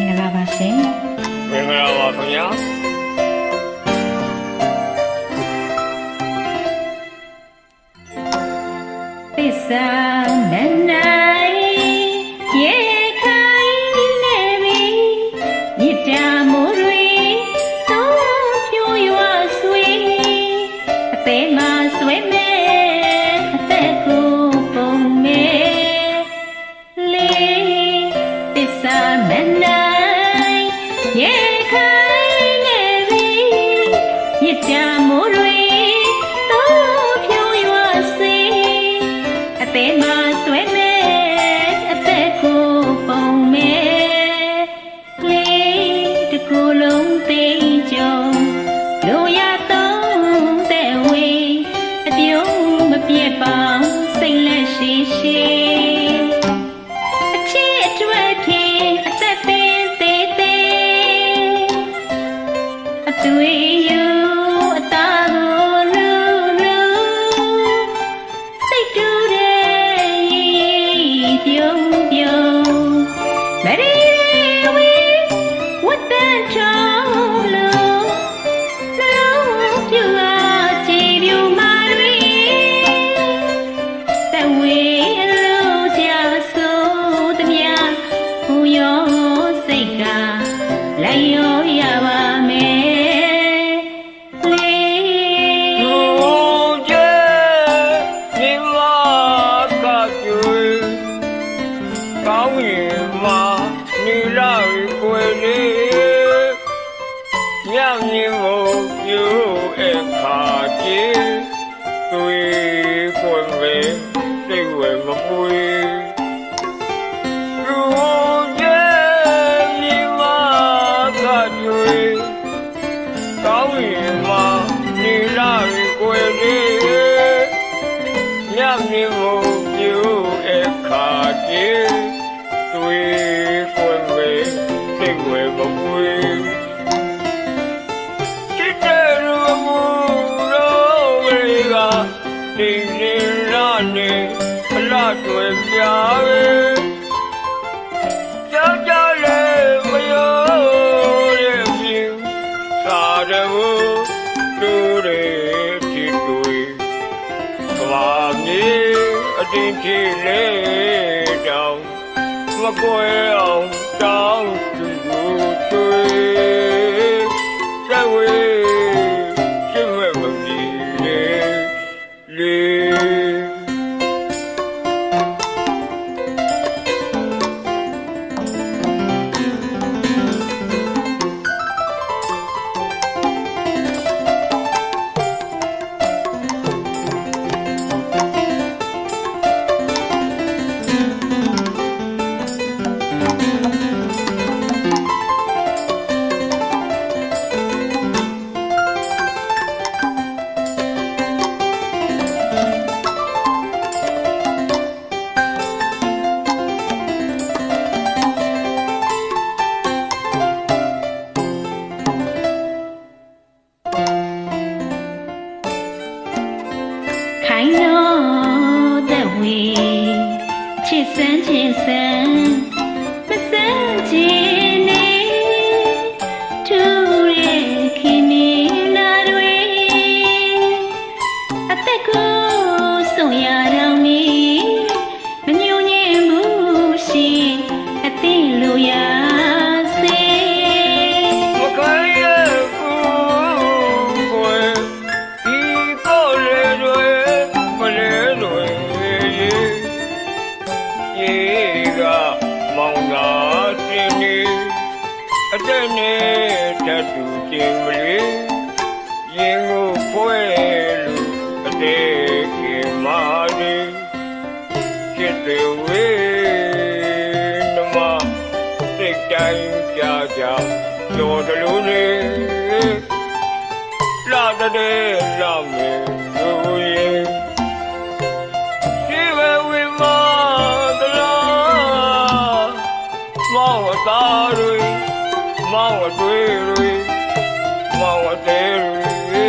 င်္ဂလာပါရှင်မင်္ဂလာပါခင်ဗျာ ရတော့တဲ့ဝေးအပြုံးမပြတ်ပေါင်းစိတ်လက်ရှိရှိအချစ်အတွက်ဖြင့်အသက်သေးသေးသေးအသွေးယူအသားကိုလူလူစိတ်တူတဲ့ပြုံးပြုံးမရီဝီဝ အလားတွေ့ပြပဲကြောက်ကြလေမရောရဲ့ပြင်းသာရဝတူရေတိတွေကဘာမြေအတင်းကြီးလေတောင်မကွယ်အောင်တောင်းသူကိုတွေ့ ဝေချစ်စမ်းချစ်စမ်းမ တင်နေအတဲ့နဲ့တတူတင်မလေးရင်ကိုဖွဲလူအတဲ့ကေမာနေချစ်တွေဝေးနမစိတ်တိုင်းကြကြကြော်တလို့လေလာတဲ့လာမယ် င်ဝတွေတွေမောင်ဝတဲ့တွေ